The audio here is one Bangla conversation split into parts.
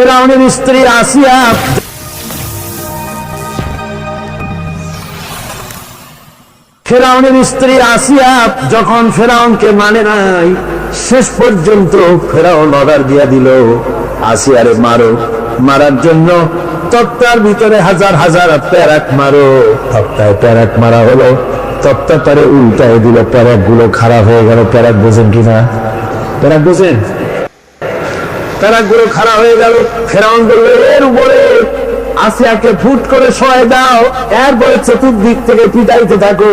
ফেরাউনের স্ত্রী আসিয়া ফেরাউনের স্ত্রী আসিয়া যখন ফেরাউনকে মানে নাই, শেষ পর্যন্ত ফেরাউন অর্ডার দিয়া দিল, আসিয়ারে মারো। মারার জন্য তক্তার ভিতরে হাজার হাজার প্যারাক মারো। তক্তায় প্যারাক মারা হলো, তক্তা তারে উল্টায় দিল প্যারাকগুলো খারাপ হয়ে গেল। প্যারাক বোঝেন কিনা? প্যারাক বোঝেন? প্যারাকগুলো খারাপ হয়ে গেল। ফেরাউন বলল, এর উপরে আসিয়াকে ফুট করে সয় দাও। এরপরে চতুর্দিক থেকে পিটাইতে থাকো।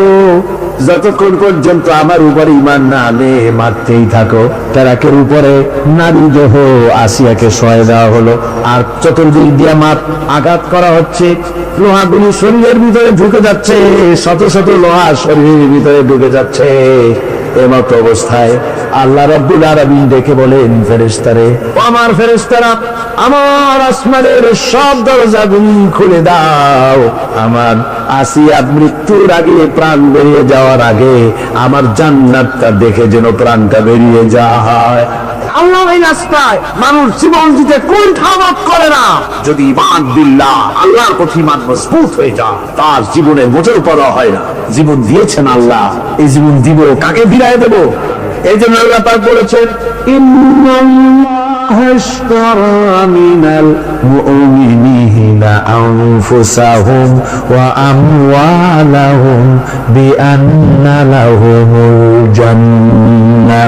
যতক্ষণ পর্যন্ত আমার উপরে ইমান না আনে, মারতেই থাকো। প্যারাকের উপরে নারী দেহ আসিয়াকে সয় দেওয়া হলো। আর চতুর্দিক দিয়া মাপ আঘাত করা হচ্ছে। লোহাগুলি শরীরের ভিতরে ঢুকে যাচ্ছে। শত শত লোহা শরীরের ভিতরে ঢুকে যাচ্ছে। এমত অবস্থায় আল্লাহ রব্বুল আরবিন ডেকে বলেন ফেরেস্তারে আমার ফেরেস্তারা আমার আসমানের সব দরজাগুলি খুলে দাও। আমার আসিয়া মৃত্যুর আগে প্রাণ বেরিয়ে যাওয়ার আগে আমার জান্নাতটা দেখে যেন প্রাণটা বেরিয়ে যায়। আল্লাহ এই রাস্তায় মানুষ জীবন দিতে কোন ঠামত করে না। যদি ইমান বিল্লাহ আল্লাহর প্রতি ইমান মজবুত হয়ে যায়, তার জীবনে মোটেও পড়া হয় না। জীবন দিয়েছেন আল্লাহ, এই জীবন দিব কাকে বিরায় দেব? এই জন্য আল্লাহ পাক বলেছেন, ইন্নাল্লাহ اشترى من المؤمنين أنفسهم وأموالهم بأن لهم الجنة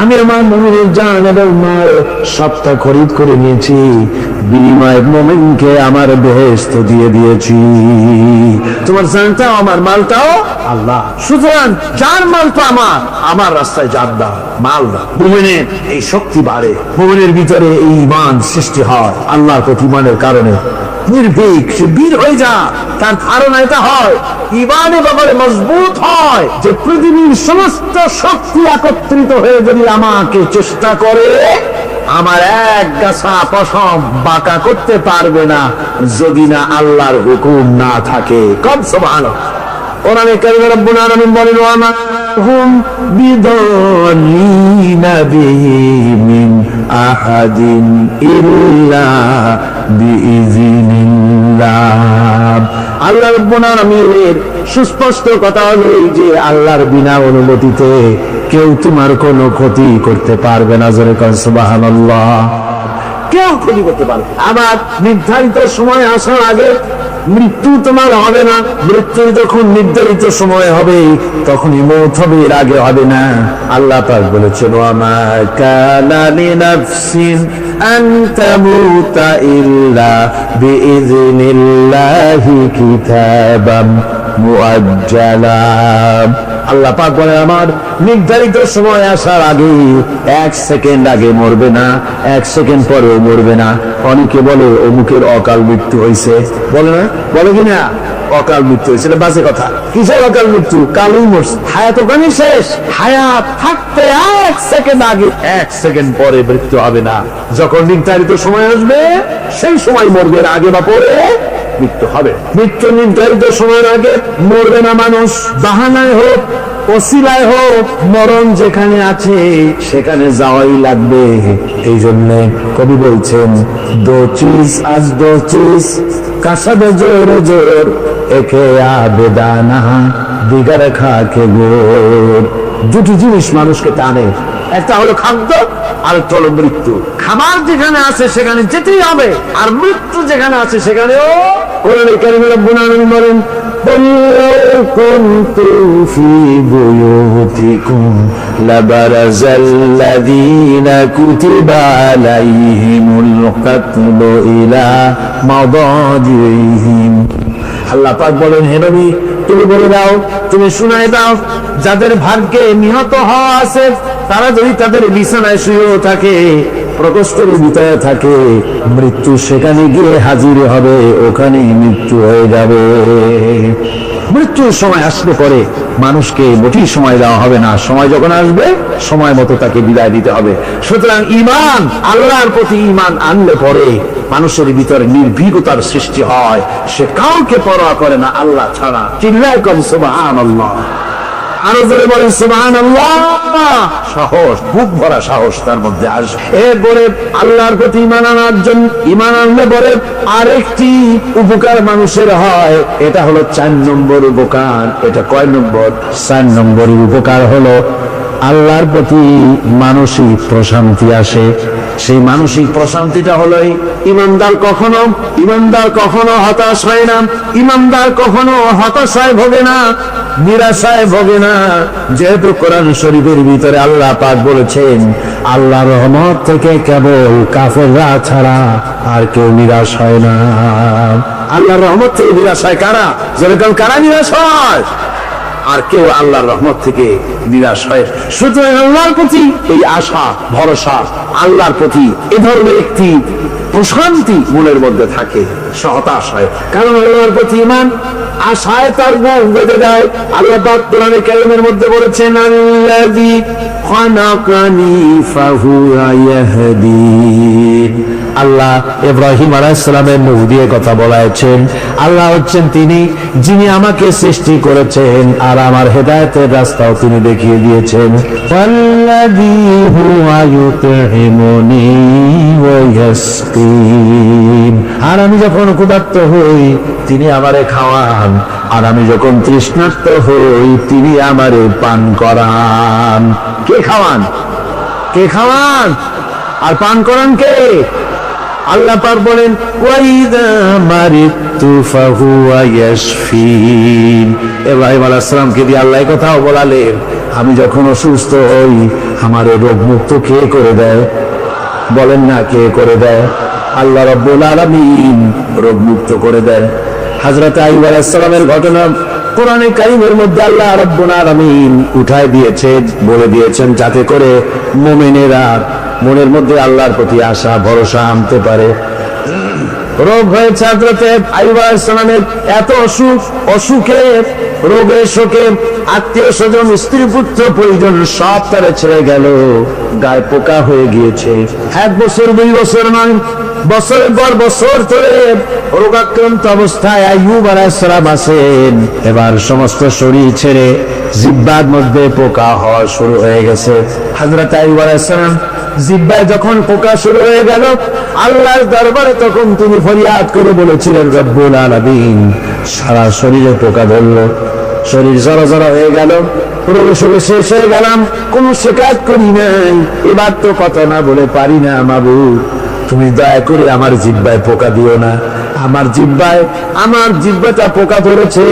আমি আমার মমিনের জান এবং মার সবটা খরিদ করে নিয়েছি বিনিময় মোমেনকে আমার বেহেস্ত দিয়ে দিয়েছি তোমার জানটাও আমার মালটাও আল্লাহ সুতরাং যার মালটা আমার আমার রাস্তায় যার দা মাল দা মোমেনের এই শক্তি বাড়ে মোমেনের ভিতরে এই ইমান সৃষ্টি হয় আল্লাহর প্রতি ইমানের কারণে। নির্ভীক, সে বীর হয়ে যা তার ধারণা এটা হয় ব্যাপারে মজবুত হয় যে পৃথিবীর সমস্ত শক্তি একত্রিত হয়ে যদি আমাকে চেষ্টা করে, আমার এক গাছা পশম বাঁকা করতে পারবে না যদি না আল্লাহর হুকুম না থাকে। কম সমান কোরআনে কারিমে রব্বুল বলেন মা হুম বিদনিনা বিহি আহাদিন ইল্লা বিইذনিল্লাহ আল্লাহ সুস্পষ্ট কথা হলো যে আল্লাহর বিনা অনুমতিতে কেউ তোমার কোনো ক্ষতি করতে পারবে না, জোরে কর কেউ ক্ষতি করতে পারবে আবার নির্ধারিত সময় আসার আগে মৃত্যু তোমার হবে না মৃত্যু যখন নির্ধারিত সময় হবে, তখনই মৌত হবে, এর আগে হবে না। আল্লাহ পাক বলেছেন, ওয়ামা কানা লিনাফসিন আন তামুতা ইল্লা বিইذনিল্লাহি কিতাবাম মুআজ্জালা। আল্লাহ পাক বলে আমার, নির্ধারিত সময় আসার আগে এক সেকেন্ড আগে মরবে না, এক সেকেন্ড পরেও মরবে না। অনেকে বলে, অমুকের অকাল মৃত্যু হয়েছে বলে না? বলে কি না? অকাল মৃত্যু হয়েছে এটা বাজে কথা। কিসের অকাল মৃত্যু? কালই মরছে। হায়াত ওখানে শেষ। হায়াত থাকতে এক সেকেন্ড আগে, এক সেকেন্ড পরে মৃত্যু হবে না। যখন নির্ধারিত সময় আসবে, সেই সময় মরবে আগে বা পরে মৃত্যু হবে। মৃত্যু নির্ধারিত সময়ের আগে মরবে না মানুষ। বাহানায় হোক অসিলায় হোক, মরণ যেখানে আছে, সেখানে যাওয়াই লাগবে। এই জন্য কবি বলছেন, দো চিজ আজ দো চিজ জোর জোর, একে গোর। দুটি জিনিস মানুষকে টানে। একটা হলো খাদ্য, আর হলো মৃত্যু। খাবার যেখানে আছে সেখানে যেতেই হবে, আর মৃত্যু যেখানে আছে সেখানেও কোরআন কারিমে রব্বুল আলামিন বলেন قل لو كنتم في بيوتكم لبرز الذين كتب عليهم القتل إلى مضاجعهم আল্লাহ পাক বলেন হে নবী তুমি বলে দাও তুমি শুনাই দাও যাদের ভাগ্যে নিহত হওয়া আছে তারা যদি তাদের বিছানায় শুয়েও থাকে প্রকোষ্ঠের ভিতরে থাকে, মৃত্যু সেখানে গিয়ে হাজির হবে, ওখানেই মৃত্যু হয়ে যাবে। মৃত্যুর সময় আসলে পরে মানুষকে মোটেই সময় দেওয়া হবে না। সময় যখন আসবে, সময় মতো তাকে বিদায় দিতে হবে। সুতরাং ইমান আল্লাহর প্রতি ইমান আনলে পরে মানুষের ভিতরে নির্ভীকতার সৃষ্টি হয়। সে কাউকে পরোয়া করে না, আল্লাহ ছাড়া। চিল্লায় কম সুবহানাল্লাহ। আরও জোরে বলেন সুবহানাল্লাহ। সাহস বুক ভরা সাহস তার মধ্যে এরপরে আল্লাহর প্রতি ইমান আনার জন্য ইমান আনলে পরে আরেকটি উপকার মানুষের হয় এটা হলো চার নম্বর উপকার। এটা কয় নম্বর? চার নম্বর উপকার হলো আল্লাহর প্রতি মানসিক প্রশান্তি আসে। সেই মানসিক প্রশান্তিটা হলো ইমানদার কখনো ইমানদার কখনো হতাশ হয় না, ইমানদার কখনো হতাশায় ভোগে না, নিরাশায় ভোগে না। যেহেতু কোরআন শরীফের ভিতরে আল্লাহ পাক বলেছেন, আল্লাহ রহমত থেকে কেবল কাফেররা ছাড়া আর কেউ নিরাশ হয় না। আল্লাহর রহমত থেকে নিরাশ হয় কারা? যেরকম কারা নিরাশ হয়? আর কেউ আল্লাহর রহমত থেকে নিরাশ হয়। সুতরাং আল্লাহর প্রতি এই আশা, ভরসা, আল্লাহর প্রতি এ ধরনের একটি প্রশান্তি মনের মধ্যে থাকে। সে হতাশ হয় কারণ আল্লাহর প্রতি ইমান আশায় তার বেঁধে দেয়। আল্লাহ পাক মধ্যে বলেছেন আল্লাহ ইব্রাহিম আলাইসালামের মুখ দিয়ে কথা বলাইছেন। আল্লাহ হচ্ছেন তিনি, যিনি আমাকে সৃষ্টি করেছেন আর আমার হেদায়েতের রাস্তাও তিনি দেখিয়ে দিয়েছেন। আর আমি যখন ক্ষুধার্ত হই, তিনি আমারে খাওয়ান। আর আমি যখন তৃষ্ণার্ত হই, তিনি আমারে পান করান। কে খাওয়ান? কে খাওয়ান? আর পান করান কে? আল্লাহ পাক বলেন, ওয়াইদা মারিতু দিয়ে আল্লাহ বলালেন, আমি যখন অসুস্থ হই, আমার এই রোগ মুক্ত কে করে দেয়? বলেন না, কে করে দেয়? আল্লাহ রাব্বুল আলামিন রোগ মুক্ত করে দেয় হযরত আইয়ুব আলাইহিস সালামের ঘটনা কোরআনে কারিমের মধ্যে আল্লাহ রাব্বুল আলামিন উঠায় দিয়েছেন, বলে দিয়েছেন যাতে করে মুমিনেরা মনের মধ্যে আল্লাহর প্রতি আশা, ভরসা আনতে পারে। রোগ হয়েছে হজরতে আইয়ুব আলাইহিস সালামের এত অসুখ, অসুখে, রোগে শোকে, আত্মীয় স্বজন, স্ত্রী, পুত্র, পরিজন সব তারা ছেড়ে গেল, গায়ে পোকা হয়ে গিয়েছে। এক বছর, দুই বছর নয় বছরের পর বছর ধরে রোগাক্রান্ত অবস্থায় আইয়ুব আলাইহিস সালাম আছেন। এবার সমস্ত শরীর ছেড়ে জিব্বার মধ্যে পোকা হওয়া শুরু হয়ে গেছে। হযরত আইয়ুব আলাইহিস সালাম জিব্বায় যখন পোকা শুরু হয়ে গেল, আল্লাহর দরবারে তখন তিনি ফরিয়াদ করে বলেছিলেন, রব্বুল আলামিন। সারা শরীরে পোকা ধরলো। শরীর জড়ো জড়ো হয়ে গেল। শোকে শেষ হয়ে গেলাম। কোনো শেখাত করি নাই। এবার তো কথা না বলে পারি না মাবু তুমি দয়া করে আমার জিব্বায় পোকা দিও না। আমার জিব্বায়, আমার জিব্বাটা পোকা ধরেছে।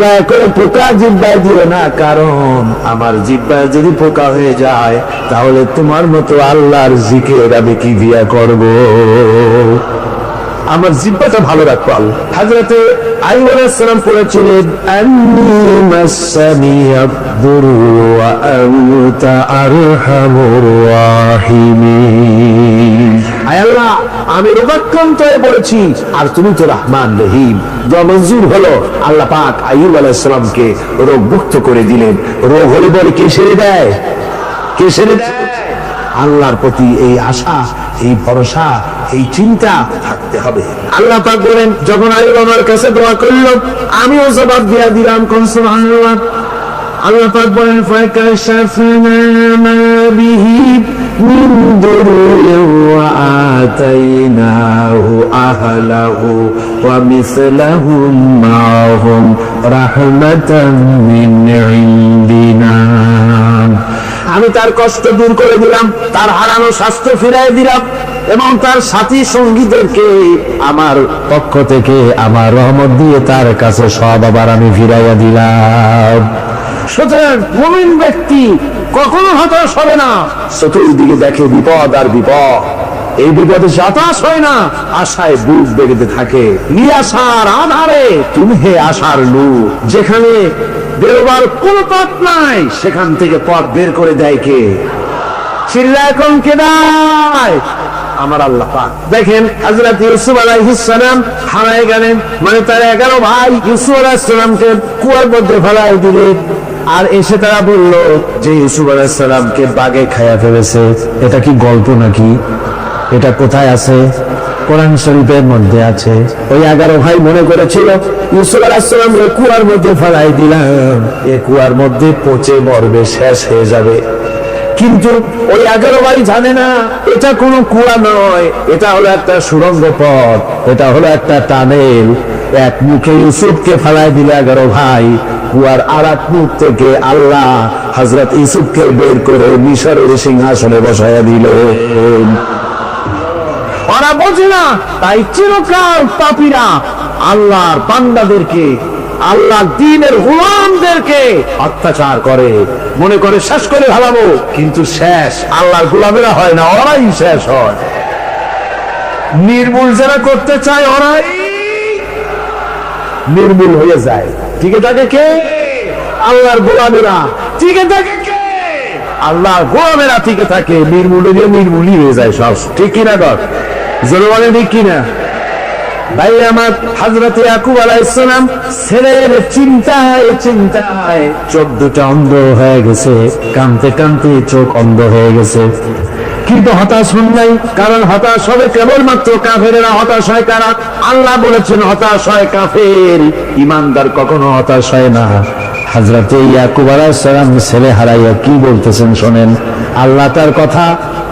দয়া করে পোকা জিব্বায় দিও না, কারণ আমার জিব্বায় যদি পোকা হয়ে যায়, তাহলে তোমার মতো আল্লাহর জিকের আমি কি দিয়া করব? আমার জিব্বাটা ভালো রাখব আল্লাহ। হাজরাতে আলাইহিস পড়েছিলেন আমি রোগাক্রান্ত হয়ে পড়েছি, আর তুমি তো রহমান রহিম। দোয়া মঞ্জুর হলো, আল্লাহ পাক আইয়ুব আলাইহিস সালামকে রোগ মুক্ত করে দিলেন। রোগ হলে বলে কে সেরে দেয়? কে সেরে দেয়? আল্লাহর প্রতি এই আশা এই ভরসা, এই চিন্তা থাকতে হবে। আল্লাহ পাক বলেন, যখন আইব আমার কাছে দোয়া করল আমিও জবাব দিয়া দিলাম, কোন সুবহানাল্লাহ। আল্লাহ পাক বলেন ফাকাশাফনা মা বিহি মিন মিন ইনদিনা আমি তার কষ্ট দূর করে দিলাম, তার হারানো স্বাস্থ্য ফিরাই দিলাম এবং তার সাথী সঙ্গীদেরকে আমার পক্ষ থেকে আমার রহমত দিয়ে তার কাছে সব আবার আমি ফিরাইয়া দিলাম। সুতরাং ব্যক্তি কখনো হতাশ হবে না। চতুর্দিকে দেখে বিপদ আর বিপদ। এই বিপদে হয় না, আশায় বুক বেড়েতে থাকে। নিরাশার আধারে তুমি হে আশার লু যেখানে বেরোবার কোনো পথ নাই। সেখান থেকে পথ বের করে দেয় কে? চিল্লা এখন দেয় আমার আল্লাহ পাক। দেখেন, হযরত ইউসুফ আলাইহিস সালাম হারায় গেলেন। মানে তার এগারো ভাই ইউসুফ আলাইহিস সালামকে কুয়ার মধ্যে ফেলাই দিলেন। আর এসে তারা বলল, যে ইউসুফ আলাইহিস সালামকে বাগে খায়া ফেলেছে, এটা কি গল্প নাকি? এটা কোথায় আছে? কোরআন শরীফের মধ্যে আছে। ওই এগারো ভাই মনে করেছিল, ইউসুফ আলাহিসাম কুয়ার মধ্যে ফেলাই দিলাম। এ কুয়ার মধ্যে পচে মরবে, শেষ হয়ে যাবে। কিন্তু ওই এগারো ভাই জানে না, এটা কোনো কুয়া নয়, এটা হলো একটা সুরঙ্গ পথ, এটা হলো একটা টানেল। এক মুখে ইউসুফকে ফেলাই দিল এগারো ভাই, কুয়ার আর এক মুখ থেকে আল্লাহ হজরত ইউসুফকে বের করে মিশরের সিংহাসনে বসাইয়া দিল ওরা বোঝে না, তাই চিরকাল পাপীরা আল্লাহর বান্দাদেরকে আল্লাহ দিনের গোলামদেরকে অত্যাচার করে। মনে করে শেষ করে ভালাবো কিন্তু শেষ আল্লাহর গোলামেরা হয় না, ওরাই শেষ হয়। নির্মূল যারা করতে চায়, ওরাই নির্মূল হয়ে যায়। ঠিক থাকে কে? আল্লাহর গোলামেরা। ঠিক থাকে আল্লাহ গোলামেরা ঠিক থাকে। নির্মূল নির্মূলই হয়ে যায় সব। ঠিক কিনা কর ঠিক কিনা ভাই, আমার হাজরত ইয়াকুব আলাইসালাম ছেলের অন্ধ হয়ে গেছে। কানতে কানতে চোখ অন্ধ হয়ে গেছে। কিন্তু হতাশ হন নাই, কারণ হতাশ হবে কেবলমাত্র কাফেরেরা হতাশ হয় কারা? আল্লাহ বলেছেন, হতাশ হয় কাফের। ইমানদার কখনো হতাশ হয় না। হাজরাতে ইয়াকুব আলাইসালাম ছেলে হারাইয়া কি বলতেছেন শোনেন? আল্লাহ তার কথা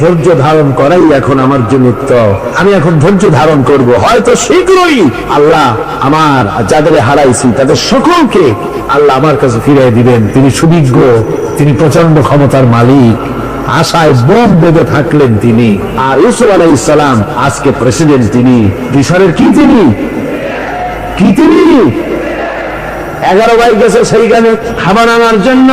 ধৈর্য ধারণ করাই এখন আমার জন্য আমি এখন ধৈর্য ধারণ করব। হয়তো শীঘ্রই আল্লাহ আমার যাদের হারাইছি, তাদের সকলকে আল্লাহ আমার কাছে ফিরিয়ে দিবেন। তিনি সুবিজ্ঞ, তিনি প্রচণ্ড ক্ষমতার মালিক। আশায় বোম বেঁধে থাকলেন তিনি। আর ইউসুফ আলাই ইসলাম আজকে প্রেসিডেন্ট তিনি। মিশরের কি তিনি? কি তিনি? এগারো ভাই গেছে সেইখানে খাবার আনার জন্য।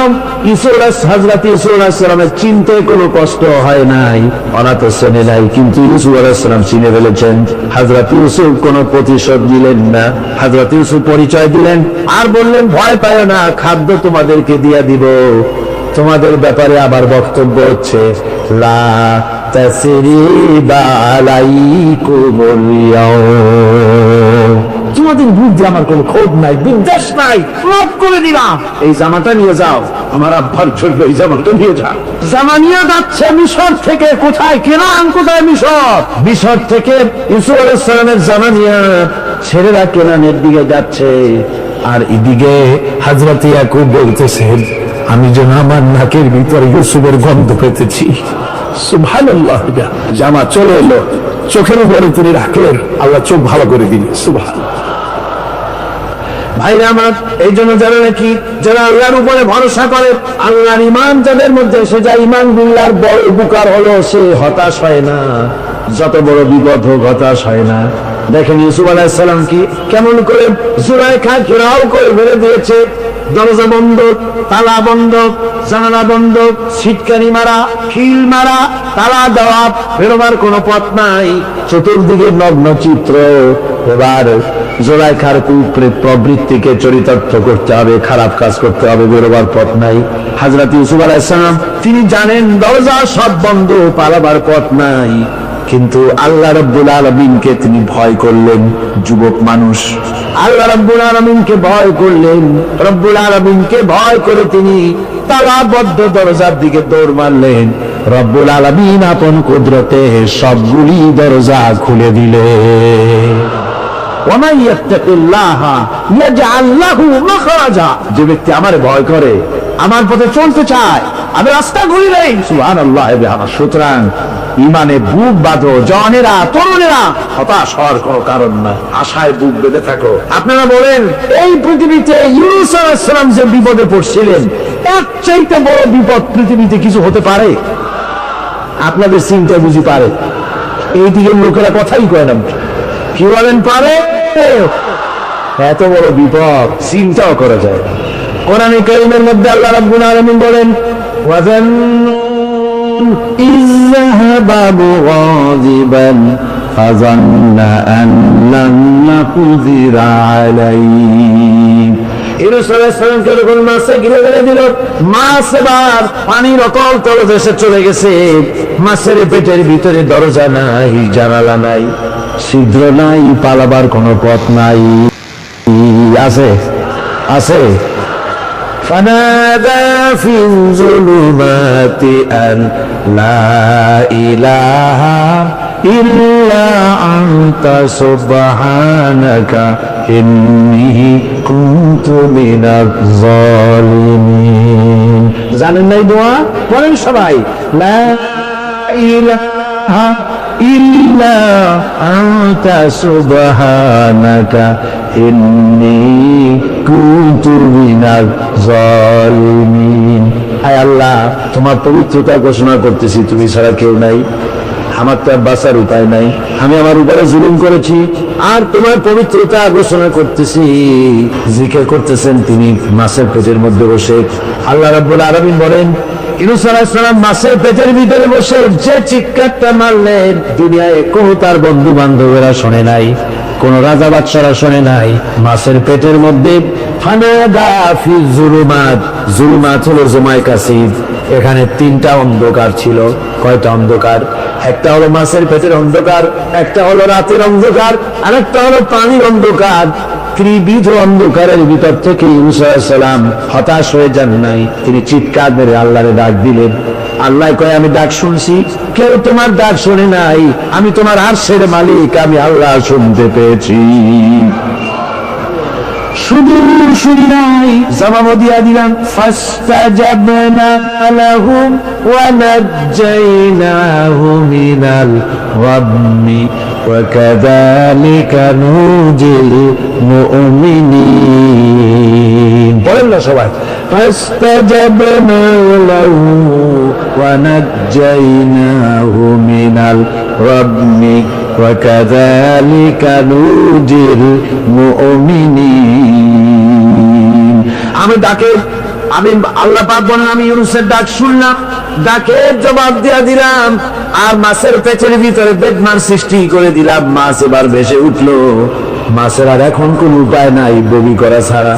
ইসুরাস হাজরাত ইসুর আলাহিসামের চিনতে কোনো কষ্ট হয় নাই। ওরা তো নাই, কিন্তু ইউসুফ আলাহিসাম চিনে ফেলেছেন। হাজরাত ইউসুফ কোনো প্রতিশোধ দিলেন না। হাজরাত ইউসুফ পরিচয় দিলেন, আর বললেন, ভয় পায় না, খাদ্য তোমাদেরকে দিয়া দিব। তোমাদের ব্যাপারে আবার বক্তব্য হচ্ছে, লা তাসরিবা আলাইকুমুল ইয়াউম। তোমাদের বুদ্ধি আমার কোনো খোঁজ নাই বিদ্বেষ নাই। সব করে দিলাম এই জামাটা নিয়ে যাও। আমার আব্বার জন্য এই জামাটা নিয়ে যাও। জামা নিয়ে যাচ্ছে মিশর থেকে। কোথায়? কেনান কোথায় মিশর? মিশর থেকে ইসুফ আলাইসালামের জামা নিয়ে ছেলেরা কেনানের দিকে যাচ্ছে। আর এদিকে হাজরত ইয়াকুব বলতেছেন আমি যেন আমার নাকের ভিতরে ইউসুফের গন্ধ পেতেছি। সুবহানাল্লাহ। জামা চলে এলো। চোখের উপরে তিনি রাখলেন। আল্লাহ চোখ ভালো করে দিন সুবহান ভাইরা আমার, এই জন্য যারা নাকি, যারা আল্লাহর উপরে ভরসা করে, আল্লাহর ইমান যাদের মধ্যে, সে যা ইমান বিল্লার বড় উপকার হলো, সে হতাশ হয় না। যত বড় বিপদ হোক, হতাশ হয় না। দেখেন ইউসুফ আলাহিসাল্লাম কি কেমন করে জুলাইখা ঘেরাও করে মেরে দিয়েছে। দরজা বন্ধ, তালা বন্ধ, জানালা বন্ধ, ছিটকানি মারা, খিল মারা, তালা দেওয়া, বেরোবার কোনো পথ নাই। চতুর্দিকে নগ্ন চিত্র, এবার জোলাইখার কুপরে প্রবৃত্তিকে চরিতার্থ করতে হবে, খারাপ কাজ করতে হবে, বেরোবার পথ নাই। হাজরত ইউসুফ আলাইসালাম তিনি জানেন দরজা সব বন্ধ, পালাবার পথ নাই। কিন্তু আল্লাহ রব্বুল আলমিনকে তিনি ভয় করলেন, যুবক মানুষ। আল্লাহ রব্বুল আলমিনকে ভয় করলেন, রব্বুল আলমিনকে ভয় করে তিনি তালাবদ্ধ দরজার দিকে দৌড় মারলেন। রব্বুল আলমিন আপন কুদরতে সবগুলি দরজা খুলে দিলেন। যে ব্যক্তি আমারে ভয় করে, আমার পথে চলতে চায়, আমি রাস্তা ঘুরি নেই। বিহামদ সুতরাং ইমানে বুক বাঁধো জনেরা তরুণেরা, হতাশ হওয়ার কোনো কারণ না আশায় বুক বেঁধে থাকো। আপনারা বলেন, এই পৃথিবীতে ইউনুস যে বিপদে পড়ছিলেন, এর চাইতে বড় বিপদ পৃথিবীতে কিছু হতে পারে? আপনাদের চিন্তা বুঝি পারে। এই দিকের লোকেরা কথাই কয় না। কি বলেন, পারে? এত বড় বিপদ, চিন্তাও করা যায় কোরআনে কারিমের মধ্যে আল্লাহ রাব্বুল আলামিন বলেন, ওয়াজান্নুন ইয যাহাবা মুগাযিবান, ফাযান্না আন লান যখন মাছে গিলে ফেলে দিল, মাছ এবার পানির অতল তলদেশে চলে গেছে। মাছের পেটের ভিতরে দরজা নাই, জানালা নাই। ছিদ্র নাই পালাবার কোনো পথ নাই আছে আছে فنادى في الظلمات أن لا إله إلا أنت سبحانك إني كنت من الظالمين জানেন নাই দোয়া বলেন সবাই লা ইলাহা ইল্লা আনতা সুবহানাকা, ইন্নী কুনতু মিনাজ জালিমিন হায় আল্লাহ, তোমার পবিত্রতা ঘোষণা করতেছি, তুমি ছাড়া কেউ নাই। আমার তো বাঁচার উপায় নাই। আমি আমার উপরে জুলুম করেছি, আর তোমার পবিত্রতা ঘোষণা করতেছি। জিকির করতেছেন তিনি মাসের পেটের মধ্যে বসে। আল্লাহ রাব্বুল আলামিন বলেন মাছের পেটের ভিতরে বসে যে চিৎকারটা মারলেন, দুনিয়ায় কোনো তার বন্ধু বান্ধবেরা শোনে নাই, কোন রাজা বাদশারা শোনে নাই। মাছের পেটের মধ্যে হলো জুমাই এখানে তিনটা অন্ধকার ছিল। কয়টা অন্ধকার? একটা হলো মাছের পেটের অন্ধকার, একটা হলো রাতের অন্ধকার আর একটা হলো পানির অন্ধকার। ত্রিবিধ অন্ধকারের ভিতর থেকে ইউসালাম হতাশ হয়ে যান নাই। তিনি চিৎকার মেরে আল্লাহরে ডাক দিলেন। আল্লাহ কয়ে, আমি ডাক শুনছি। কেউ তোমার ডাক শুনে নাই। আমি তোমার আরশের মালিক। আমি আল্লাহ শুনতে পেয়েছি। শুধু শুনি নাই জবাব দিয়া দিলাম ফাস্তাজাবনা লাহুম ওয়া নাজ্জাইনাহু মিনাল ওয়াবনি ওয়া কাযালিকা নুজিল মুমিনিন বলেন না সবাই ফাস্তাজাবনা লাহু ওয়া নাজ্জাইনাহু মিনাল ওয়াবনি وكذلك نوجي المؤمنين আমি ডাকে, আমি আল্লাহ পাক বলেন, আমি ইউনুসের ডাক শুনলাম ডাকে জবাব দিয়া দিলাম, আর মাছের পেটের ভিতরে বেদনার সৃষ্টি করে দিলাম, মাছ এবার ভেসে উঠল। মাছের আর এখন কোন উপায় নাই, বমি করা ছাড়া।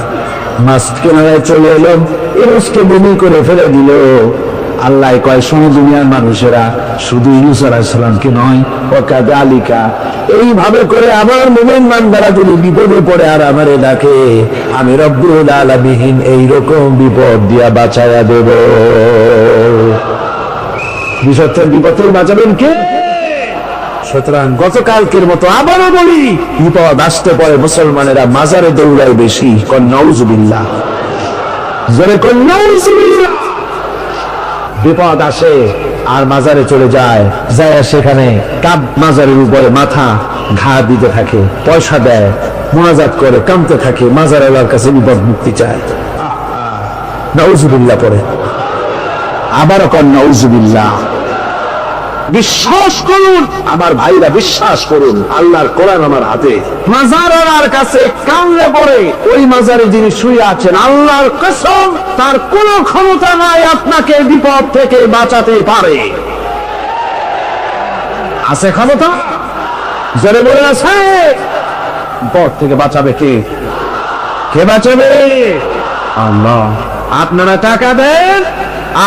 মাছ কেনারায় চলে এলো, ইউনুসকে বমি করে ফেলে দিল। আল্লাহ কয়, শোনো দুনিয়ার মানুষেরা, শুধু ইউনুস আলাইসালামকে নয় এইভাবে করে আমার মোমেন মানদারা যদি বিপদে পড়ে আর আমারে ডাকে, আমি রব্বুল আলামিন এইরকম বিপদ দিয়া বাঁচায়া দেব। বিষয়টার বিপদ থেকে বাঁচাবেন কে? সুতরাং গতকালকের মতো আবারও বলি, বিপদ আসতে পরে মুসলমানেরা মাজারে দৌড়ায় বেশি কন নউজুবিল্লাহ জোরে কন নউজুবিল্লাহ বিপদ আসে আর মাজারে চলে যায়। যায় সেখানে কাপ মাজারের উপরে মাথা ঘা দিতে থাকে, পয়সা দেয়, মোনাজাত করে কামতে থাকে, মাজার আল্লাহর কাছে বিপদ মুক্তি চায়। নাউজুবিল্লাহ পরে আবারও কন্যা নউজুবিল্লাহ। বিশ্বাস করুন, আমার ভাইরা বিশ্বাস করুন, আল্লাহর কোরআন আমার হাতে। মাজারার কাছে কামলে পড়ে, ওই মাজারে যিনি শুয়ে আছেন, আল্লাহর কসম, তার কোন ক্ষমতা নাই আপনাকে বিপদ থেকে বাঁচাতে পারে। আছে ক্ষমতা? জোরে বলে আছে। বিপদ থেকে বাঁচাবে কে? কে বাঁচাবে? আল্লাহ। আপনারা টাকা দেন,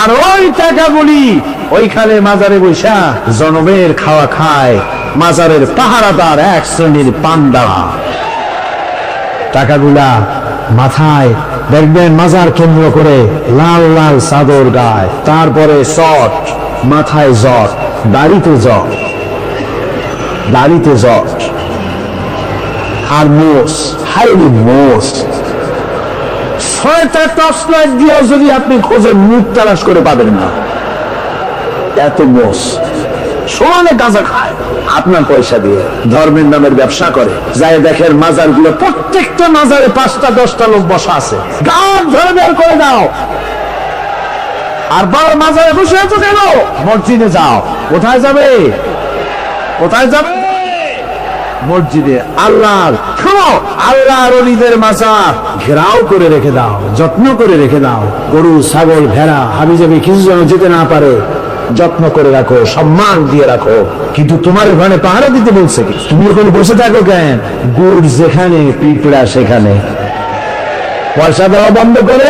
আর ওই টাকা টাকাগুলি ওইখানে মাজারে বৈশা জনমের খাওয়া খায়। মাজারের পাহারাদার এক শ্রেণির পান্ডা। টাকাগুলা মাথায় দেখবেন মাজার কেন্দ্র করে লাল লাল চাদর গায়। তারপরে শট মাথায় জট, দাড়িতে জট দাড়িতে জট। আর মোষ, হাইলি মোষ। ছয়টা টর্চ লাইট দিয়েও যদি আপনি খোঁজেন, মুখ তালাশ করে পাবেন না। এত মোষ। সমানে গাঁজা খায়। আপনার পয়সা দিয়ে ধর্মের নামের ব্যবসা করে। যাই দেখেন মাজারগুলো প্রত্যেকটা মাজারে পাঁচটা, দশটা লোক বসা আছে। গান ধরে বের করে দাও। আর বার মাজারে বসে আছো কেন? মসজিদে যাও। কোথায় যাবে? কোথায় যাবে? মসজিদে আল্লাহর, শোনো আল্লাহর অলিদের মাজার। ঘেরাও করে রেখে দাও, যত্ন করে রেখে দাও। গরু, ছাগল, ভেড়া হাবি যাবি কিছু যেন যেতে না পারে। যত্ন করে রাখো, সম্মান দিয়ে রাখো। কিন্তু তোমার ওখানে পাহারা দিতে বলছে কি? তুমি ওখানে বসে থাকো কেন? গুড় যেখানে, পিঁপড়া সেখানে। পয়সা দেওয়া বন্ধ করে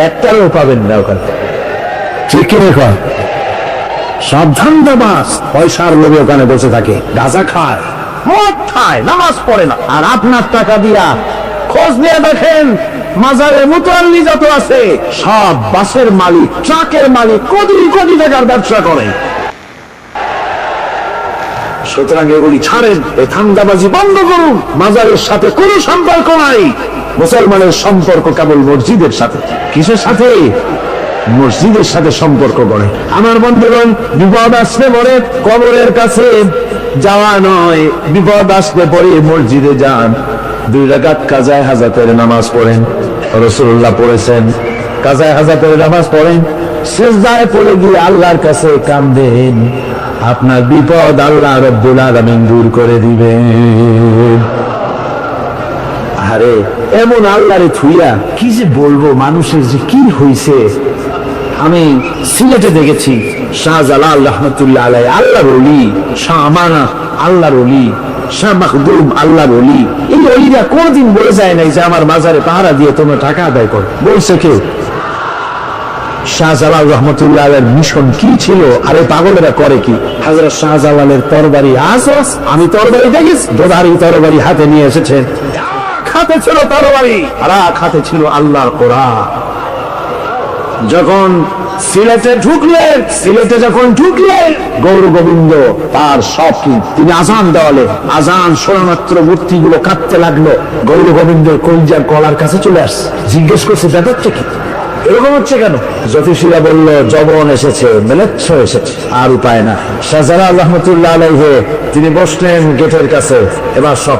একটারও পাবেন না ওখানে। ঠিক কি রেখা? সাবধান দাবাস পয়সার লোভে ওখানে বসে থাকে। গাঁজা খায়, মদ খায়, নামাজ পড়ে না। আর আপনার টাকা দিয়া খোঁজ নিয়ে দেখেন মাজারে মুতাল্লি যত আছে। সব বাসের মালিক, ট্রাকের মালিক কোটি কোটি টাকার ব্যবসা করে। সুতরাং এগুলি ছাড়েন এই ঠান্ডাবাজি বন্ধ করুন। মাজারের সাথে সম্পর্ক নাই। মুসলমানের সম্পর্ক কেবল মসজিদের সাথে। কিসের সাথে? মসজিদের সাথে সম্পর্ক করে। আমার বন্ধুগণ, বিপদ আসলে পরে কবরের কাছে যাওয়া নয়। বিপদ আসলে পরে মসজিদে যান। দুই রাকাত কাজায় হাজাতের নামাজ পড়েন। রসুল্লাহ পড়েছেন, কাজায় হাজাতের নামাজ পড়েন শেষদায় পড়ে গিয়ে আল্লাহর কাছে কান্দেন। আপনার বিপদ আল্লাহ রব্বুল আলামিন দূর করে দিবেন। আরে, এমন আল্লাহরে থুইয়া কি যে বলব মানুষের যে কি হইছে। আমি সিলেটে দেখেছি, শাহজালাল রহমতুল্লাহ আলাই আল্লাহর অলি শাহ আমানা আল্লাহর অলি শাহ বলে। যায় নাই যে আমার মাজারে পাহারা দিয়ে তোমরা টাকা আদায় করো। বলছে শাহজালাল রহমতুল্লাহ মিশন কি ছিল? আরে পাগলেরা করে কি? হাজরত শাহজালালের তরবারি আসস আমি তরবারি দেখিস? দোদারি তরবারি হাতে নিয়ে এসেছেন খাতে ছিল তরবারি। আর হাতে ছিল আল্লাহর কোরআন। যখন সিলেটে ঢুকলেন সিলেটে যখন ঢুকলেন গৌর গোবিন্দ তার সব তিনি আজান দেওয়ালে, আজান শোনা মাত্র মূর্তি গুলো কাঁদতে লাগল। গৌর গোবিন্দের কলজার কলার কাছে চলে আসছে। জিজ্ঞেস করছে, ব্যাপারটা কি? এরকম হচ্ছে কেন? জ্যোতিষীরা বলল জবন এসেছে, মেলেচ্ছ এসেছে, আর উপায় না শাহজালাল রহমতুল্লাহ আলাইহে তিনি বসলেন গেটের কাছে। এবার সব